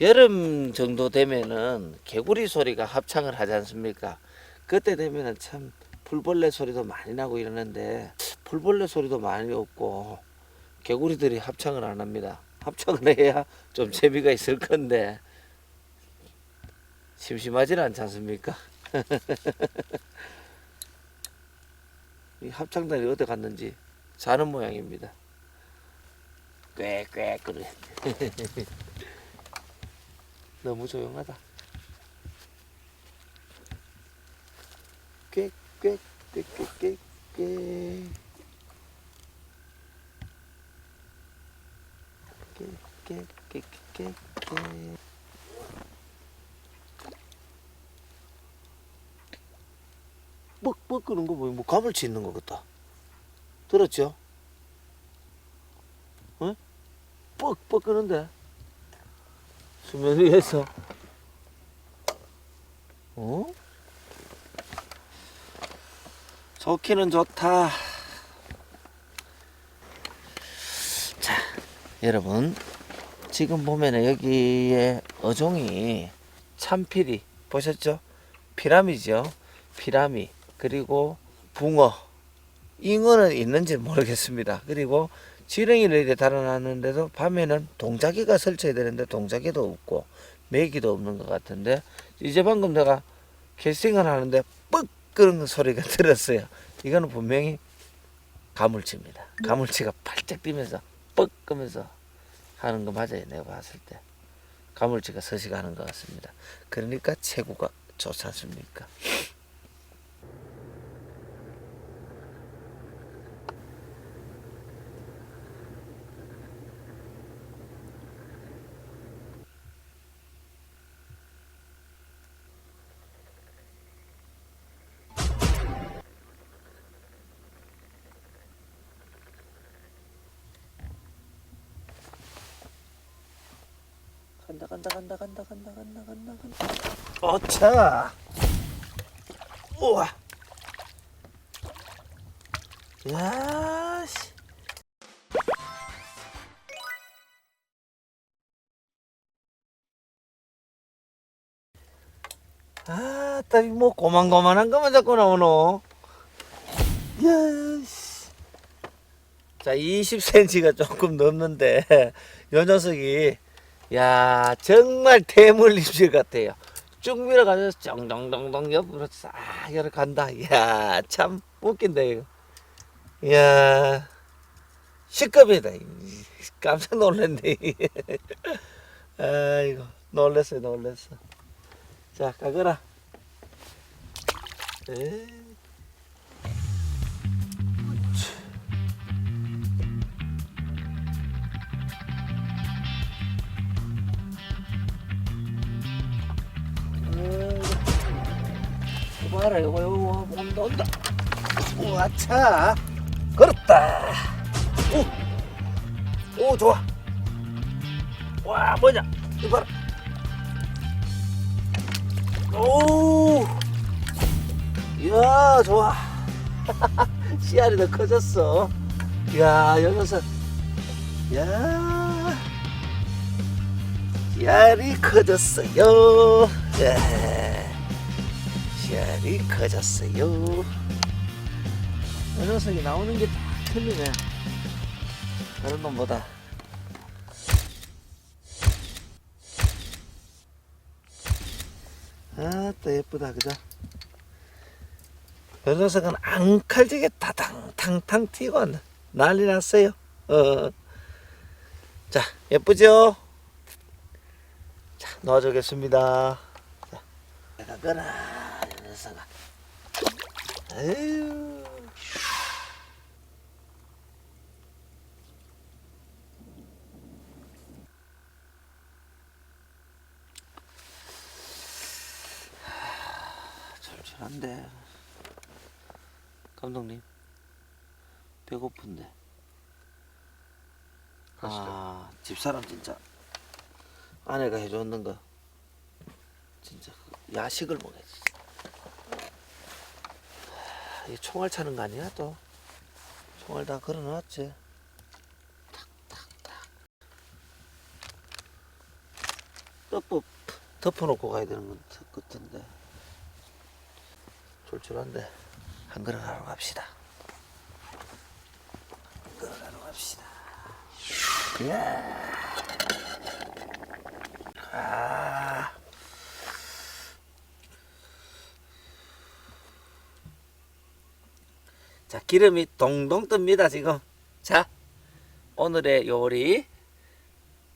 여름 정도 되면은 개구리 소리가 합창을 하지 않습니까? 그때 되면은 참 풀벌레 소리도 많이 나고 이러는데 풀벌레 소리도 많이 없고 개구리들이 합창을 안 합니다. 합창을 해야 좀 재미가 있을 건데 심심하지는 않지 않습니까? 이 합창단이 어디 갔는지 자는 모양입니다. 꽥꽥 그래. 너무 조용하다. 꽥꽥꽥 꽥 꽥 꽥. 꽥 꽥 꽥 꽥 꽥. 뻑뻑 끄는 거 보면 뭐 가물치 있는 것 같다. 들었죠? 어? 뻑뻑 끄는데 수면 위에서 어? 좋기는 좋다. 자, 여러분 지금 보면은 여기에 어종이 참피리 보셨죠? 피라미죠. 피라미 그리고 붕어, 잉어는 있는지 모르겠습니다. 그리고 지렁이를 이렇게 달아놨는데도 밤에는 동자기가 설쳐야 되는데 동자기도 없고 메기도 없는 것 같은데 이제 방금 내가 캐스팅을 하는데 뻑 끄는 소리가 들었어요. 이거는 분명히 가물치입니다. 가물치가 팔짝 뛰면서 뻑 끄면서 하는 거 맞아요. 내가 봤을 때 가물치가 서식하는 것 같습니다. 그러니까 체구가 좋지 않습니까? 간다 간다 간다 간다 간다 간다 간다 간다. 어차. 우와. 야씨. 아따 뭐 고만고만한 것만 자꾸 나오노. 야씨. 자 20cm가 조금 넘는데 요 녀석이 야 정말 대물 입질 같아요. 쭉 밀어가면서 쩡덩덩덩 옆으로 싹 이렇게 간다. 야 참 웃긴다 이거. 야 시급이다. 깜짝 놀랐네. 아이고 놀랬어 놀랬어. 자 가거라. 에. 이 봐라 이거 이거 온다. 온다 우와 차. 걸었다. 오, 오 좋아. 와 뭐냐? 이거 봐라. 오. 이야 좋아. 씨알이 더 커졌어. 이야 요 녀석. 야. 씨알이 커졌어요. 예. 씨알이 커졌어요. 이 녀석이 나오는 게 다 틀리네. 다른 놈보다. 아또 예쁘다 그죠? 이 녀석은 앙칼지게 타당탕탕 튀고 난리 났어요. 어. 자 예쁘죠? 자 넣어주겠습니다. 가거라 이 녀석아 에휴 철철한데. 감독님 배고픈데. 아 집사람 진짜. 아내가 해줬는 거. 진짜 그 야식을 먹어야지. 하, 이 총알 차는 거 아니야 또? 총알 다 걸어 놨지. 탁탁탁. 덮어, 덮어놓고 가야 되는 것 같은데. 출출한데, 한 그릇 하러 갑시다. 한 그릇 하러 갑시다. 이야. 아. 자, 기름이 동동 뜹니다, 지금. 자, 오늘의 요리,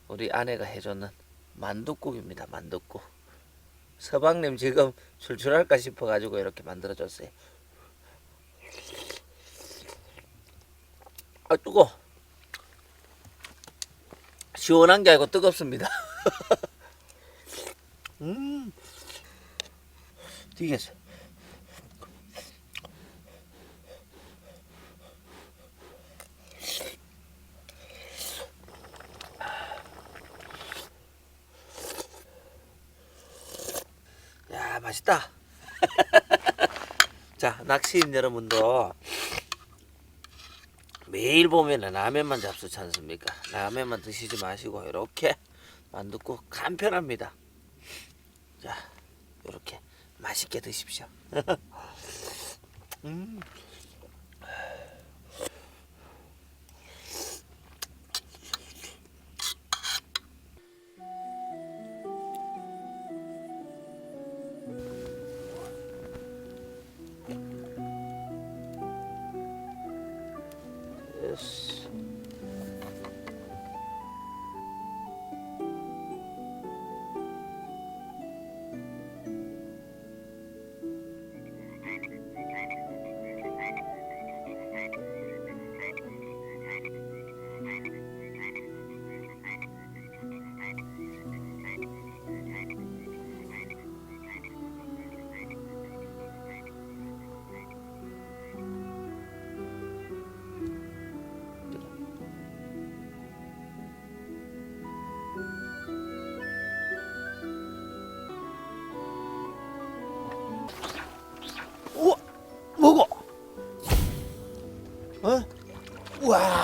우리 아내가 해줬는 만둣국입니다, 만둣국. 서방님 지금 출출할까 싶어가지고 이렇게 만들어줬어요. 아, 뜨거. 시원한 게 아니고 뜨겁습니다. 음, 튀겼어. 야, 맛있다. 자, 낚시인 여러분도 매일 보면은 라면만 잡수지 않습니까? 라면만 드시지 마시고 이렇게 만둣국 간편합니다. 자, 이렇게 맛있게 드십시오. 음.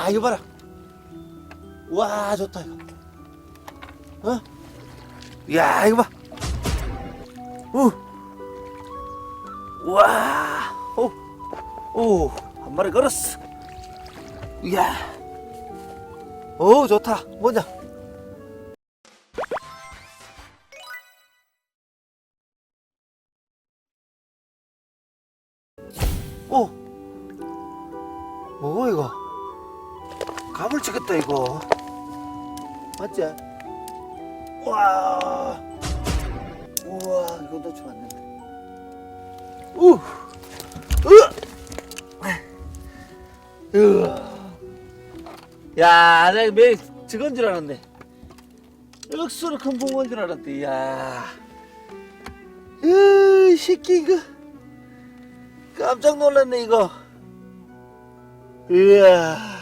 이거 봐라. 와, 좋다 이거. 어? 야, 이거 봐. 우. 와, 오, 오, 한 마리 걸었어. 이야, 오, 좋다. 뭐냐? 오, 뭐고 이거? 감을 찍었다 이거. 맞지? 와, 우와, 이거 놓치면 안 된다. 우, 으, 으. 야, 내가 매 저건 줄 알았네. 억수로 큰 붕어인 줄 알았대. 야, 으, 새끼 이거. 깜짝 놀랐네 이거. 이야.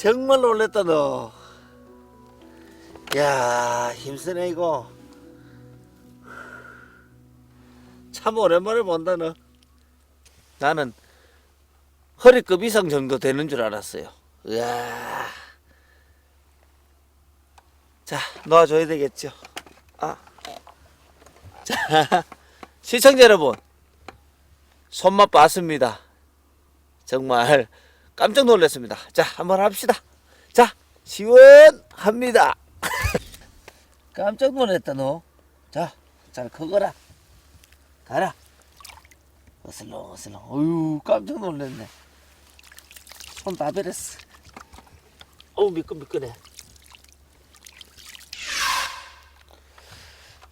정말 놀랬다 너. 야 힘쓰네 이거. 참 오랜만에 본다 너. 나는 허리급 이상 정도 되는 줄 알았어요. 이야. 자 놓아줘야 되겠죠. 아. 자. 시청자 여러분 손맛 봤습니다 정말 깜짝 놀랐습니다. 자 한번 합시다. 자 시원합니다. 깜짝 놀랐다 너 자 잘 커거라. 가라. 어슬렁 어슬렁. 어유 깜짝 놀랐네. 손 다 베렸어. 어우 미끈미끈해.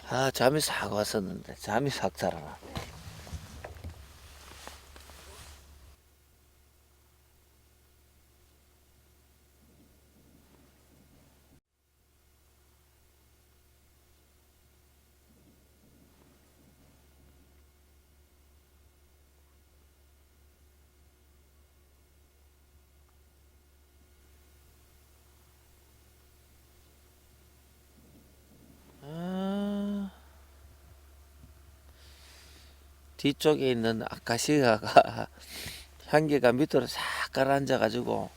아 잠이 싹 왔었는데 잠이 싹 자라나 뒤쪽에 있는 아카시아가 향기가 밑으로 싹 가라앉아 가지고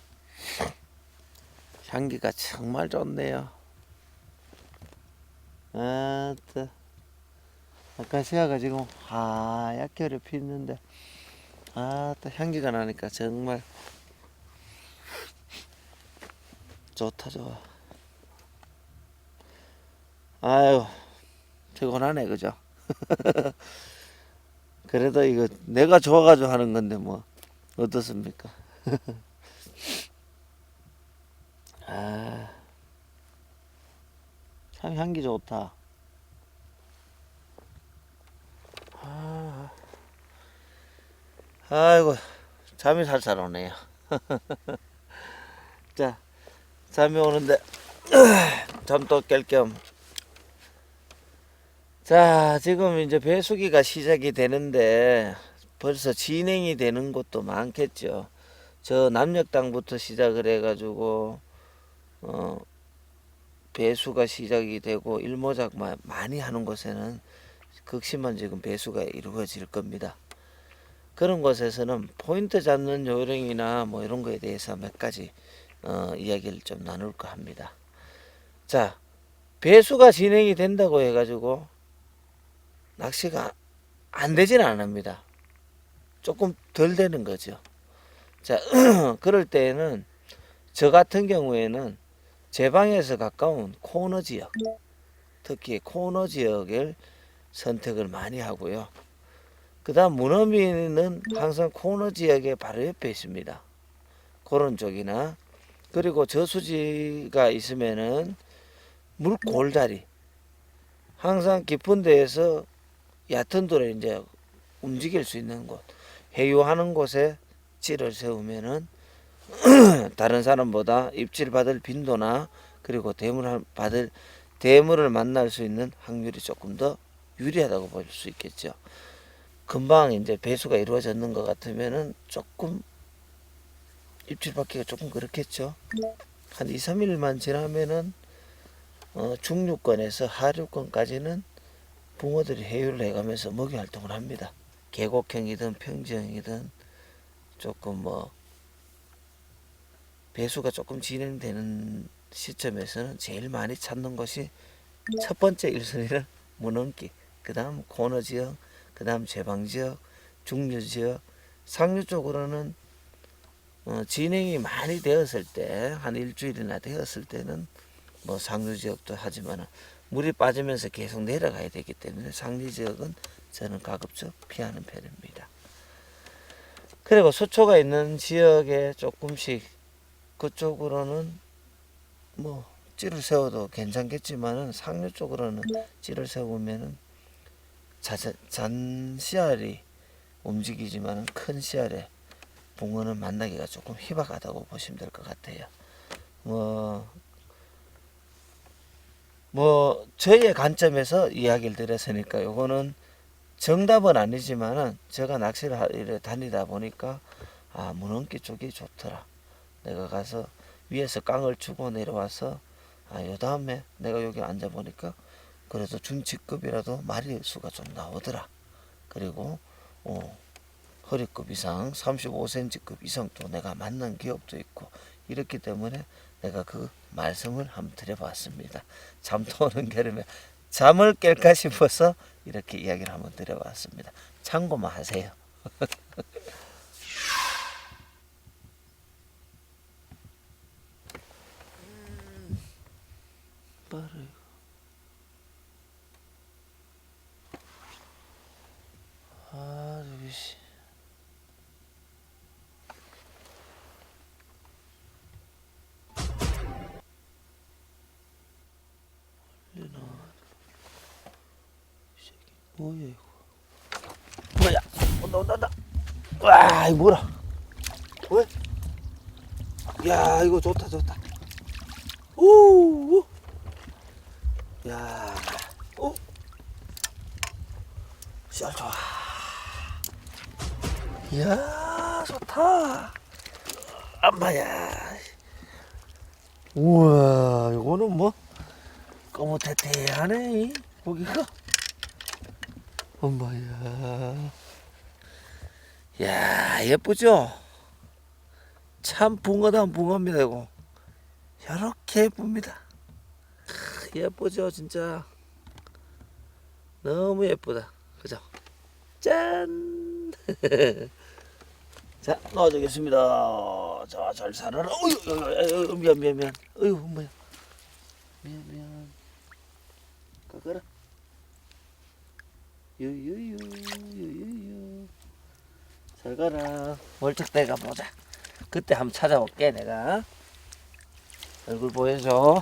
향기가 정말 좋네요. 아따. 아카시아가 지금 하얗게 피었는데 아따 향기가 나니까 정말 좋다 좋아. 아유 피곤하네 그죠 그래도 이거 내가 좋아가지고 하는 건데 뭐 어떻습니까 아, 참 향기 좋다. 아, 아이고, 잠이 살살 오네요. 자, 잠이 오는데, 잠도 깰 겸. 자, 지금 이제 배수기가 시작이 되는데, 벌써 진행이 되는 곳도 많겠죠. 저 남녘땅부터 시작을 해가지고, 어, 배수가 시작이 되고 일모작 마- 많이 하는 곳에는 극심한 지금 배수가 이루어질 겁니다. 그런 곳에서는 포인트 잡는 요령이나 뭐 이런 거에 대해서 몇 가지 어, 이야기를 좀 나눌까 합니다. 자, 배수가 진행이 된다고 해가지고 낚시가 안 되지는 않습니다. 조금 덜 되는 거죠. 자, 그럴 때에는 저 같은 경우에는 제 방에서 가까운 코너 지역, 특히 코너 지역을 선택을 많이 하고요. 그 다음 문어미는 항상 코너 지역의 바로 옆에 있습니다. 그런 쪽이나 그리고 저수지가 있으면은 물 골다리 항상 깊은 데에서 얕은 돌에 이제 움직일 수 있는 곳 해유하는 곳에 찌를 세우면은 다른 사람보다 입질 받을 빈도나 그리고 대물을 받을 대물을 만날 수 있는 확률이 조금 더 유리하다고 볼 수 있겠죠. 금방 이제 배수가 이루어졌는 것 같으면은 조금 입질 받기가 조금 그렇겠죠. 한 2, 3일만 지나면은 어, 중류권에서 하류권까지는 붕어들이 해유를 해가면서 먹이 활동을 합니다. 계곡형이든 평지형이든 조금 뭐 배수가 조금 진행되는 시점에서는 제일 많이 찾는 것이 첫 번째 1순위는 문헌기, 그 다음 코너 지역, 그 다음 제방 지역, 중류 지역, 상류 쪽으로는 어, 진행이 많이 되었을 때, 한 일주일이나 되었을 때는 뭐 상류 지역도 하지만 물이 빠지면서 계속 내려가야 되기 때문에 상류 지역은 저는 가급적 피하는 편입니다. 그리고 수초가 있는 지역에 조금씩 그쪽으로는 뭐 찌를 세워도 괜찮겠지만은 상류 쪽으로는 찌를 세우면은 잔 씨알이 움직이지만은 큰 씨알에 붕어는 만나기가 조금 희박하다고 보시면 될 것 같아요. 뭐, 뭐, 저희의 관점에서 이야기를 드렸으니까 요거는 정답은 아니지만은 제가 낚시를 다니다 보니까 아, 문헌기 쪽이 좋더라. 내가 가서 위에서 깡을 주고 내려와서 아, 요 다음에 내가 여기 앉아 보니까 그래도 중치급이라도 마리 수가 좀 나오더라. 그리고 어, 허리급 이상, 35cm급 이상도 내가 만난 기억도 있고 이렇기 때문에 내가 그 말씀을 한번 드려봤습니다. 잠도 오는 겨름에 잠을 깰까 싶어서 이렇게 이야기를 한번 드려봤습니다. 참고만 하세요. 빠르. 아, 저기 씨. 얼른 나와. 이 새끼 뭐야 이거? 뭐야? 온다 온다 온다. 와, 이거 뭐라? 왜? 야, 이거 좋다 좋다. 오, 오. 야, 오, 씨알 좋아. 이야, 좋다. 엄마야. 우와, 이거는 뭐 꼬무테테하네, 이 고기가. 엄마야. 야, 예쁘죠? 참 붕어다운 붕어입니다, 이거. 이렇게 예쁩니다. 크, 예쁘죠, 진짜. 너무 예쁘다. 그죠? 짠! 자, 넣어주겠습니다. 자, 잘 살아라. 어휴, 미안, 미안, 미안. 어휴, 뭐야. 미안, 미안. 가거라. 유유유, 유유유. 잘 가라. 멀쩍 내가 보자. 그때 한번 찾아올게, 내가. 얼굴 보여줘.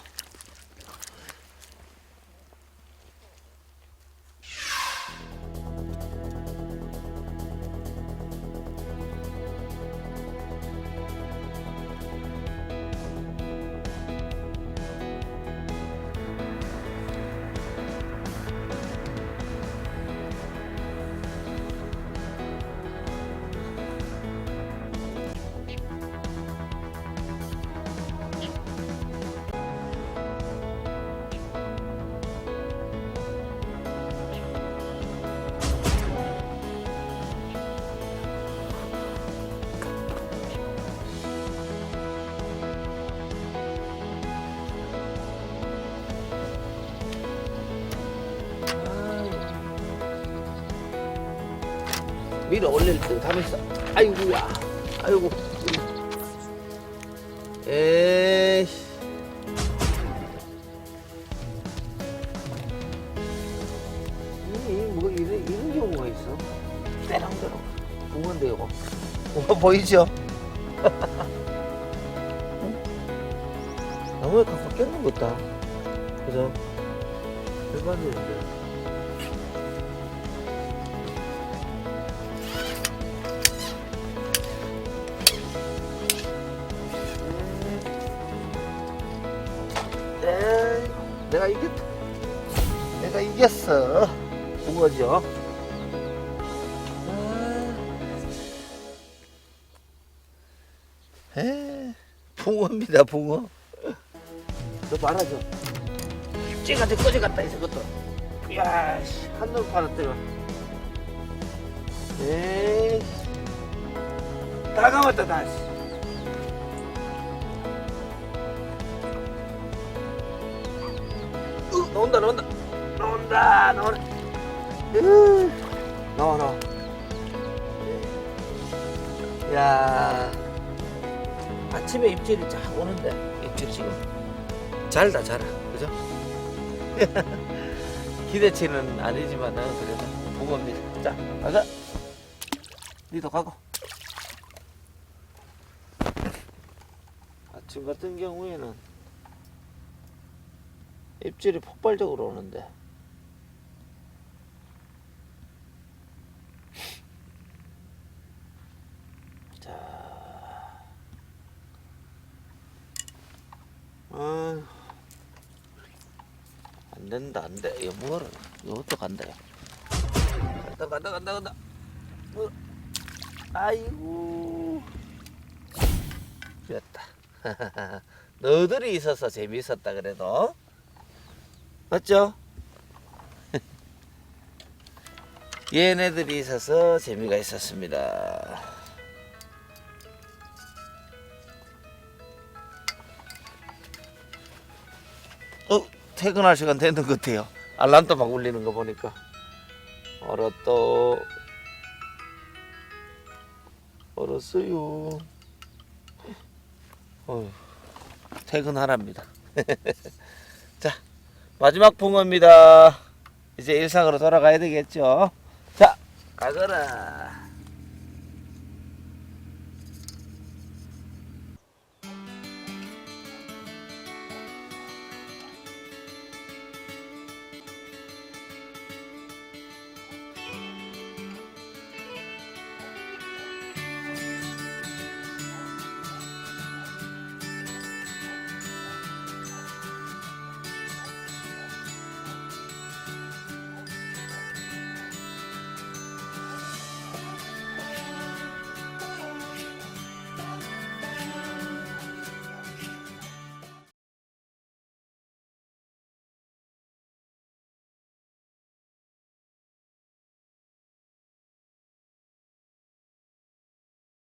밀어 올릴 때 가면서 아이고야. 아이고. 에이 뭐 이런, 이런 경우가 있어? 때랑대로 이거 붕어 보이죠? 나무에 가서 것 같다. 그죠? 대박인데 내가 이겼다. 내가 이겼어. 붕어죠. 아. 에, 붕어입니다, 붕어. 너 말하죠. 찌가지 꺼지 갔다 있어, 그것도. 야, 씨, 한눈 팔았더라. 에이, 다 감았다, 다. 씨. 나온다 나온다. 나온다 으, 나와 나와. 야. 아침에 입질이 쫙 오는데 입질 지금. 잘다 잘아. 그죠? 기대치는 아니지만은 그래도 붕어입니다. 자 가자. 니도 가고. 아침 같은 경우에는 입질이 폭발적으로 오는데 자, 아휴, 안 된다 안 돼. 이거 뭐라? 이것도 간다요. 간다 간다 간다 간다. 뭐, 아이고, 됐다. 너들이 있어서 재미있었다 그래도. 맞죠? 얘네들이 있어서 재미가 있었습니다. 어, 퇴근할 시간 되는 것 같아요. 알람도 막 울리는 거 보니까. 얼었다. 얼었어요. 어, 퇴근하랍니다. 자, 마지막 붕어입니다. 이제 일상으로 돌아가야 되겠죠? 자, 가거라.